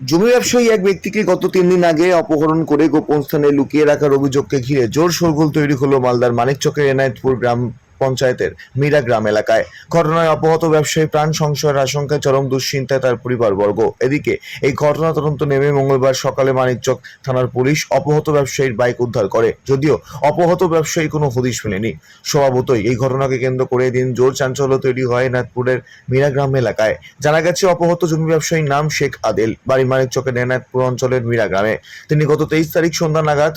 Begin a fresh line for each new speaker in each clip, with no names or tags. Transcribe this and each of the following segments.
জমি ব্যবসায়ী এক ব্যক্তিকে গত তিন দিন আগে অপহরণ করে গোপন স্থানে লুকিয়ে রাখার অভিযোগকে ঘিরে জোর শোরগোল তৈরি হলো মালদার মানিকচকের এনায়েতপুর গ্রাম পঞ্চায়েতের মীরা গ্রাম এলাকায়। ঘটনায় অপহত ব্যবসায়ী প্রাণ সংশয়ের আশঙ্কায় চরম দুশ্চিন্তায় তার পরিবারবর্গ এদিকে এই ঘটনা তদন্ত নেমে মঙ্গলবার সকালে মানিকচক থানার পুলিশ অপহত ব্যবসায়ীর বাইক উদ্ধার করে। যদিও অপহত ব্যবসায়ী কোনো হদিশ মেলেনি। স্বভাবতই এই ঘটনাকে কেন্দ্র করে দিন জোর চাঞ্চল্য তৈরি হয় এনায়তপুরের মীরাগ্রাম এলাকায়। জানা গেছে, অপহত জমি ব্যবসায়ীর নাম শেখ আদেল। বাড়ি মানিকচকের এনায়তপুর অঞ্চলের মীরা গ্রামে। তিনি গত তেইশ তারিখ সন্ধ্যা নাগাদ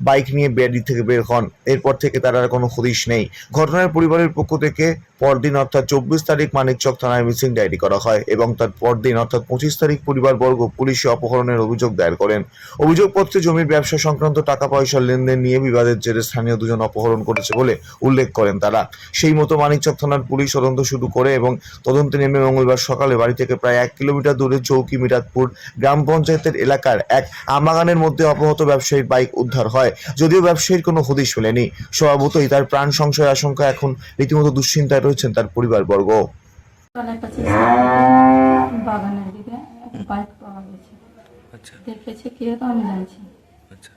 বাইক নিয়ে বেয়ারি থেকে বের হন। এরপর থেকে তার আর কোনো হদিশ নেই। ঘটনার পরিবারের পক্ষ থেকে পরদিন অর্থাৎ চব্বিশ তারিখ মানিকচক থানায় মিসিং ডায়েরি করা হয় এবং তার পরদিন অর্থাৎ পঁচিশ তারিখ পরিবারবর্গ পুলিশে অপহরণের অভিযোগ দায়ের করেন। অভিযোগপত্রে জমির ব্যবসা সংক্রান্ত টাকা পয়সার লেনদেন নিয়ে বিবাদের জেরে স্থানীয় দুজন অপহরণ করেছে বলে উল্লেখ করেন তারা। সেই মতো মানিকচক থানার পুলিশ তদন্ত শুরু করে এবং তদন্তে নেমে মঙ্গলবার সকালে বাড়ি থেকে প্রায় এক কিলোমিটার দূরে চৌকি মিরাদপুর গ্রাম পঞ্চায়েতের এলাকার এক আমাগানের মধ্যে অপহত ব্যবসায়ীর বাইক উদ্ধার হয়। যদিও ব্যবসায়ীর কোনো হদিশ মেলেনি। স্বভাবতই তার প্রাণ সংশয় আশঙ্কা এখন রীতিমতো দুশ্চিন্তায় রয়েছেন তার পরিবারবর্গ।
সকালে কাছে বাগানের দিকে বাইক পাওয়া গেছে।
আচ্ছা।
দেখেছে কে তো আমি জানছি।
আচ্ছা।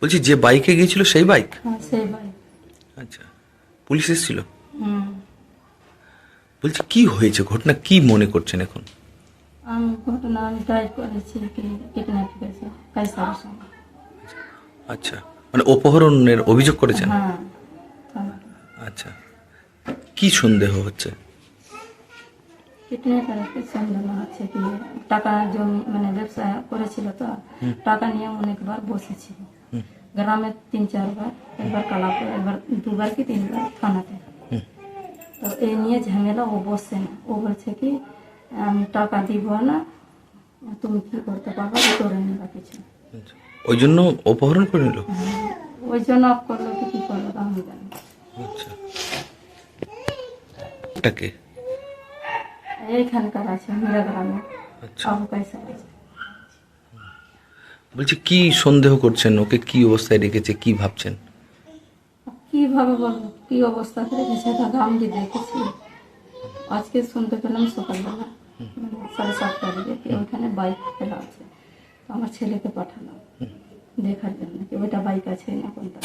বলছি যে বাইকে গিয়েছিল সেই বাইক
হ্যাঁ সেই বাইক
আচ্ছা। পুলিশ এসেছিল?
হুম।
বলছি কি হয়েছে? ঘটনা কি মনে করছেন এখন?
আমি ঘটনা আমি ড্রাইভ করেছি কিডন্যাপ করেছে কাইসারের সঙ্গে
আচ্ছা। মানে অপহরণের অভিযোগ করেছেন?
হ্যাঁ।
আচ্ছা। কি সন্দেহ হচ্ছে?
কিডন্যাপের একটা সন্দেহ আছে কি টাকা জমি মানে ব্যবসা করেছিল তো টাকা নিয়ে অনেকবার বসেছিল গ্রামে তিন চারবার একবার কালাপুর একবার দুবার কি তিনবার থানাতে। তো এই নিয়ে ঝামেলা ও বসছে না। ও বলছে কি আমি টাকা দিব না তুমি কি করতে পারবে করে নেবা কিছু।
আচ্ছা। ওই জন্য অপহরণ করে নিল?
ওই জন্য অফ করল কি করল আমি জানি। না।
আচ্ছা এটাকে
এইখানকার আছে মীরা গ্রামে
আচ্ছা।
আবু কাইসার আছে
বলছি কি সন্দেহ করছেন? ওকে কি অবস্থায় রেখেছে? কি ভাবছেন?
কীভাবে বলব? কি অবস্থাতে রেখেছে দাদা আমি যে দেখেছি। আজকে শুনতে পেলাম সকালবেলা মানে সাড়ে সাতটার দিকে ওইখানে বাইক ফেলা আছে। আমার ছেলেকে পাঠালাম। দেখার জন্য কি ওইটা বাইক আছে না কোনটা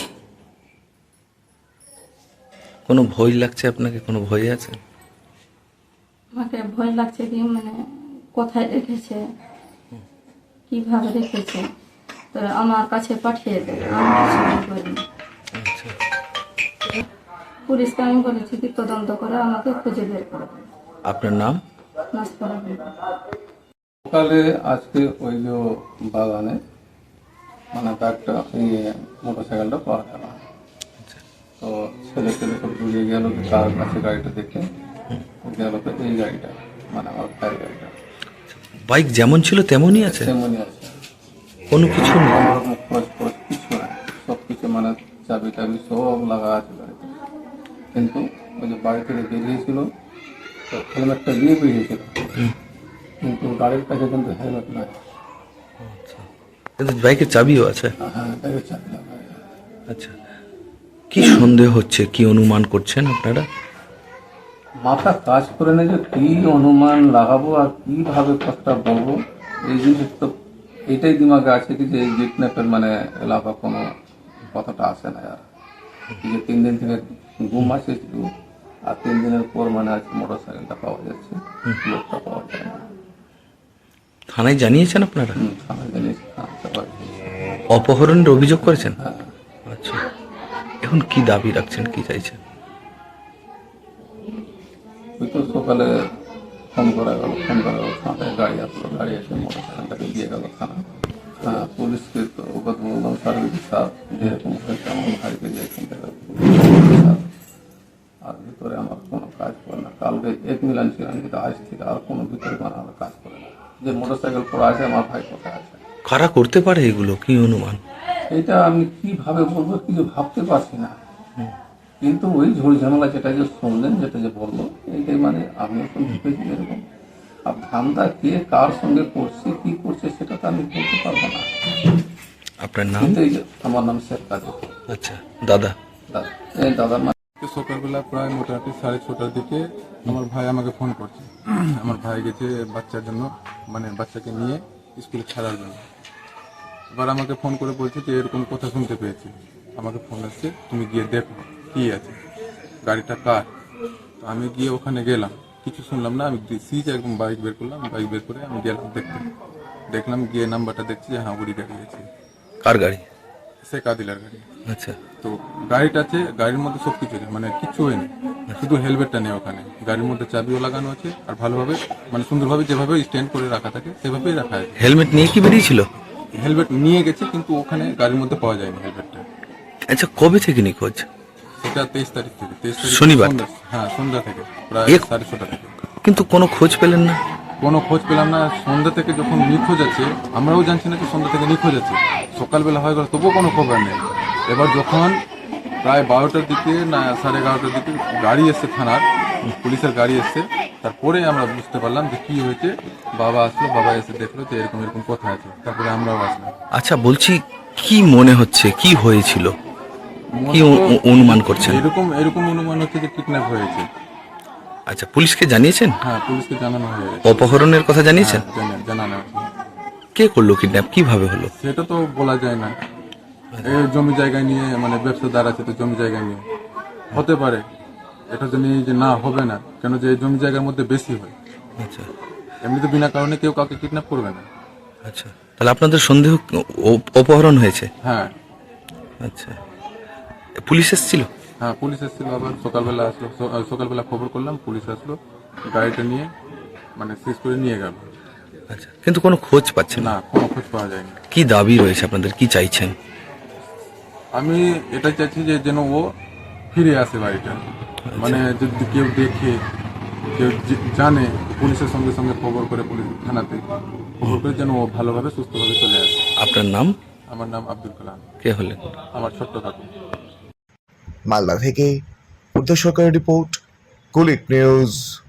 কোনো ভয় লাগছে আপনাকে? কোনো ভয় আছে?
আমাকে ভয় লাগছে কি মানে কোথায় রেখেছে? কীভাবে রেখেছে? তো আমার কাছে পাঠিয়ে দেবে আমি কিছু করিনি।
আচ্ছা।
পুলিশকে আমি বলেছি কি তদন্ত করে আমাকে খুঁজে বের করে
আপনার নাম?
সকালে আজকে ওই যে বাগানে মানে একটা ইয়ে মোটরসাইকেলটা পাওয়া গেল তো ছেলে ছেলে সব বুঝিয়ে গেল কার কাছে গাড়িটা দেখে গেল তো এই গাড়িটা মানে আমার ভাইয়ের গাড়িটা।
বাইক যেমন ছিল তেমনই আছে?
তেমনই আছে।
কোনো কিছু নেই?
কিছু নাই। সব কিছু মানে চাবি টাবি সব লাগা আছে গাড়িতে। কিন্তু ওই যে বাড়ি থেকে বেরিয়েছিল তো হেলমেটটা দিয়ে বেরিয়েছিল। কিন্তু গাড়ির কাছে কিন্তু হেলমেট নাই।
কিন্তু বাইকের চাবিও আছে?
হ্যাঁ গাড়ির চাবি
আচ্ছা। কি সন্দেহ হচ্ছে? কি অনুমান করছেন আপনারা?
মাথা কাজ করে না যে কি অনুমান লাগাবো আর কীভাবে কথাটা বলব এই জিনিস তো এইটাই দিমাগে আছে কি যে এই কিডন্যাপের মানে এলাকা কোনো কথাটা আসে না আর। যে তিন দিন থেকে ঘুম আসে আর তিন দিনের পর মানে আজকে মোটর সাইকেলটা পাওয়া যাচ্ছে। লোকটা পাওয়া যায় না।
থানায় জানিয়েছেন আপনারা?
জানিয়েছি।
অপহরণের অভিযোগ করেছেন?
হ্যাঁ।
আচ্ছা। এখন কি দাবি রাখছেন কি চাইছেন?
ওই তো সকালে ফোন করা গেল ফোন করা গেল থানায় গাড়ি আসলো গাড়ি এসে মোটর সাইকেলটাকে দিয়ে গেল থানা হ্যাঁ পুলিশকে তো ওকে তো বললাম সার্ভিস স্যার যেরকম হয়েছে আমার ভাইকে যে এখান থেকে আর ভিতরে আমার কোনো কাজ করে না। কালকে এক মিলান ছিলাম কিন্তু আজ থেকে আর কোনো ভিতরে আমার কাজ যে মোটর সাইকেল পড়া আছে আমার ভাই কোথায় আছে?
কারা করতে পারে এগুলো? কি অনুমান?
এটা আমি কীভাবে বলব কিছু ভাবতে পারছি না। কিন্তু ওই ঝুড়ি ঝামেলা যেটা যে শুনলেন যেটা যে বলল এইটাই মানে আমি এখন ঢুকেছি এরকম। আর ধান্দা কে কার সঙ্গে করছে কি করছে সেটা তো আমি বলতে পারব না।
আপনার নাম?
আমার নাম শেখ কাজী
আচ্ছা দাদা।
দাদা।
আজকে সকালবেলা প্রায় মোটামুটি সাড়ে ছটার দিকে আমার ভাই আমাকে ফোন করছে। আমার ভাই গেছে বাচ্চার জন্য মানে বাচ্চাকে নিয়ে স্কুলে ছাড়ার জন্য। এবার আমাকে ফোন করে বলছে যে এরকম কথা শুনতে পেয়েছি। আমাকে ফোন আসছে তুমি গিয়ে দেখো কি আছে। গাড়িটা কার? তো আমি গিয়ে ওখানে গেলাম। কিছু শুনলাম না আমি সিজ একদম বাইক বের করলাম বাইক বের করে আমি গেলাম দেখতে। দেখলাম গিয়ে নাম্বারটা দেখছি যে হ্যাঁ ওরই গাড়ি আছে।
কার গাড়ি?
সে কাদিলার গাড়ি।
আচ্ছা।
তো গাড়িটা আছে গাড়ির মধ্যে সব কিছু আছে মানে কিচ্ছু হয়নি শুধু হেলমেটটা নেই ওখানে। গাড়ির মধ্যে চাবিও লাগানো আছে আর ভালোভাবে মানে সুন্দরভাবে যেভাবে স্ট্যান্ড করে রাখা থাকে সেভাবেই রাখা আছে।
হেলমেট নিয়ে কি বেরিয়েছিল?
হেলমেট নিয়ে গেছে কিন্তু ওখানে গাড়ির মধ্যে পাওয়া যায়নি হেলমেটটা
আচ্ছা কবে থেকে নিখোঁজ?
সেটা তেইশ তারিখ থেকে তেইশ তারিখ
শনিবার?
হ্যাঁ সন্ধ্যা থেকে প্রায় সাড়ে ছটা থেকে।
কিন্তু কোনো খোঁজ পেলেন না?
কোনো খোঁজ পেলাম না। সন্ধ্যা থেকে যখন নিখোঁজ আছে আমরাও জানছি না যে সন্ধ্যা থেকে নিখোঁজ আছে। সকালবেলা হয়ে গেল তবুও কোনো খবর নেই। এবার যখন প্রায় বারোটার দিকে না সাড়ে এগারোটার দিকে গাড়ি এসছে থানার পুলিশের গাড়ি এসছে তারপরে আমরা বুঝতে পারলাম যে কি হয়েছে বাবা আসলো বাবা এসে দেখল যে এরকম এরকম কথা আছে তারপরে আমরাও আসলাম।
আচ্ছা বলছি কি মনে হচ্ছে কি হয়েছিল? কি অনুমান করছেন?
এরকম এরকম অনুমান হচ্ছে যে কিডন্যাপ হয়েছে।
আচ্ছা পুলিশকে জানিয়েছেন?
হ্যাঁ পুলিশকে জানানো হয়ে গেছে
অপহরণের কথা জানিয়েছেন?
হ্যাঁ, জানা- জানানো
কে করল কিডন্যাপ? কীভাবে হলো?
সেটা তো বলা যায় না। জমি জায়গা নিয়ে মানে ব্যবসাদার আছে তো জমি জায়গা নিয়ে। হতে পারে। এটা তো নিয়ে যে না হবে না। কেন যে এই জমি জায়গার মধ্যে বেশি হয়।
আচ্ছা।
এমনিতে বিনা কারণে কেউ কাউকে কিডন্যাপ করবে না।
আচ্ছা। তাহলে আপনাদের সন্দেহ অপহরণ হয়েছে?
হ্যাঁ।
আচ্ছা। পুলিশ এসেছিল?
হ্যাঁ পুলিশ এসেছিল আবার। সকালবেলা আসলো। সকালবেলা খবর করলাম পুলিশ আসলো। গাড়িটা নিয়ে মানে শেষ করে নিয়ে গেল।
আচ্ছা। কিন্তু কোনো খোঁজ পাচ্ছে না?
না কোনো খোঁজ পাওয়া যায়নি।
কি দাবি রয়েছে আপনাদের? কি চাইছেন?
আমি এটা চাইছি যে যেন ও ফিরে আসে বাড়িটা। মানে যদি কেউ দেখে কেউ যে- জানে পুলিশের সঙ্গে সঙ্গে খবর করে পুলিশ থানাতে খবর করে যেন ও ভালোভাবে সুস্থভাবে চলে আসে।
আপনার নাম?
আমার নাম আব্দুল কালাম।
কে হলেন?
আমার ছোট্ট কাকু।
মালদা থেকে উদ্দেশ সরকারের রিপোর্ট কুলিক নিউজ।